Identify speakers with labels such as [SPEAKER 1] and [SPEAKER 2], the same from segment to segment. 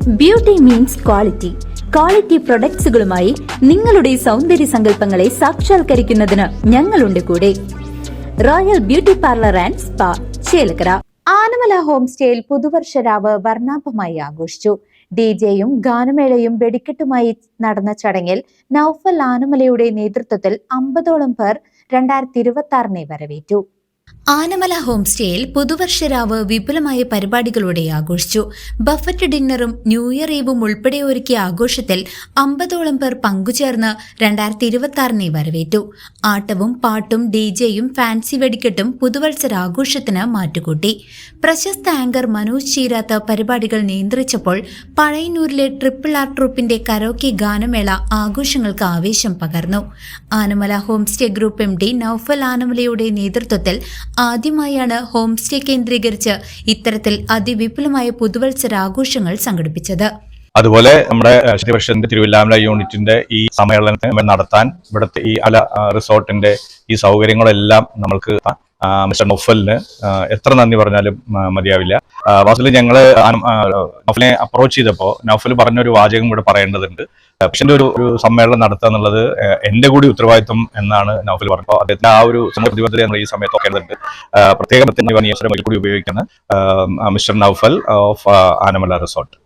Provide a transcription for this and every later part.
[SPEAKER 1] Beauty means quality quality പ്രൊഡക്ട്സുകളുമായി നിങ്ങളുടെ സൗന്ദര്യ സങ്കല്പങ്ങളെ സാക്ഷാത്കരിക്കുന്നതിന് ഞങ്ങളുണ്ട് കൂടെ. Royal beauty parlour and spa Chelakkara. Anamala home സ്റ്റേയിൽ പുതുവർഷ രാവ് വർണാഭമായി ആഘോഷിച്ചു. ഡി ജെയും ഗാനമേളയും വെടിക്കെട്ടുമായി നടന്ന ചടങ്ങിൽ നൌഫൽ ആനമലയുടെ നേതൃത്വത്തിൽ അമ്പതോളം പേർ രണ്ടായിരത്തി ഇരുപത്തി ആറിനെ വരവേറ്റു. ആനമല ഹോം സ്റ്റേയിൽ പുതുവർഷരാവ് വിപുലമായ പരിപാടികളോടെ ആഘോഷിച്ചു. ബഫറ്റ് ഡിന്നറും ന്യൂ ഇയർ ഈവും ഉൾപ്പെടെ ഒരുക്കിയ ആഘോഷത്തിൽ അമ്പതോളം പേർ പങ്കുചേർന്ന് രണ്ടായിരത്തി ഇരുപത്തി ആറിനെ വരവേറ്റു. ആട്ടവും പാട്ടും ഡിജെയും ഫാൻസി വെടിക്കെട്ടും പുതുവത്സരാഘോഷത്തിന് മാറ്റുകൂട്ടി. പ്രശസ്ത ആങ്കർ മനോജ് ചീരാത്ത പരിപാടികൾ നിയന്ത്രിച്ചപ്പോൾ പഴയന്നൂരിലെ ട്രിപ്പിൾ ആർ ട്രൂപ്പിന്റെ കരോക്കി ഗാനമേള ആഘോഷങ്ങൾക്ക് ആവേശം പകർന്നു. Anamala home stay group M D Naufal ആനമലയുടെ നേതൃത്വത്തിൽ ആദ്യമായാണ് ഹോം സ്റ്റേ കേന്ദ്രീകരിച്ച് ഇത്തരത്തിൽ അതിവിപുലമായ പുതുവത്സര ആഘോഷങ്ങൾ സംഘടിപ്പിച്ചത്.
[SPEAKER 2] അതുപോലെ നമ്മുടെ ശ്രീപക്ഷന്റെ തിരുവല്ലാമല യൂണിറ്റിന്റെ ഈ സമ്മേളനം നടത്താൻ ഇവിടുത്തെ ഈ അല റിസോർട്ടിന്റെ ഈ സൗകര്യങ്ങളെല്ലാം നമ്മൾക്ക് മിസ്റ്റർ നൊഫലിന് എത്ര നന്ദി പറഞ്ഞാലും മതിയാവില്ല. വാസ്തവത്തിൽ ഞങ്ങൾ നൊഫലിനെ അപ്രോച്ച് ചെയ്തപ്പോൾ നൊഫൽ പറഞ്ഞൊരു വാചകം കൂടെ പറയേണ്ടതുണ്ട്. പക്ഷേ ഒരു ഒരു സമ്മേളനം നടത്തുക എന്നുള്ളത് എന്റെ കൂടി ഉത്തരവാദിത്വം എന്നാണ് നൗഫൽ പറഞ്ഞത്. അദ്ദേഹത്തിന്റെ ആ ഒരു പ്രതിബദ്ധത നമ്മൾ ഈ സമയത്ത് ഓക്കേണ്ടതുണ്ട് പ്രത്യേക കൂടി ഉപയോഗിക്കുന്ന mister Naufal of Anamala resort.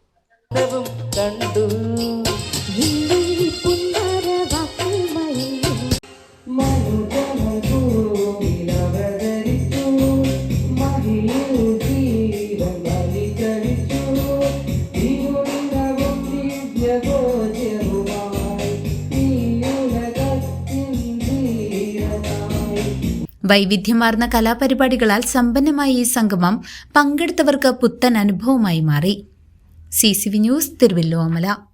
[SPEAKER 1] വൈവിധ്യമാർന്ന കലാപരിപാടികളാൽ സമ്പന്നമായ ഈ സംഗമം പങ്കെടുത്തവർക്ക് പുത്തൻ അനുഭവമായി മാറി. C C V news Thiruvilwamala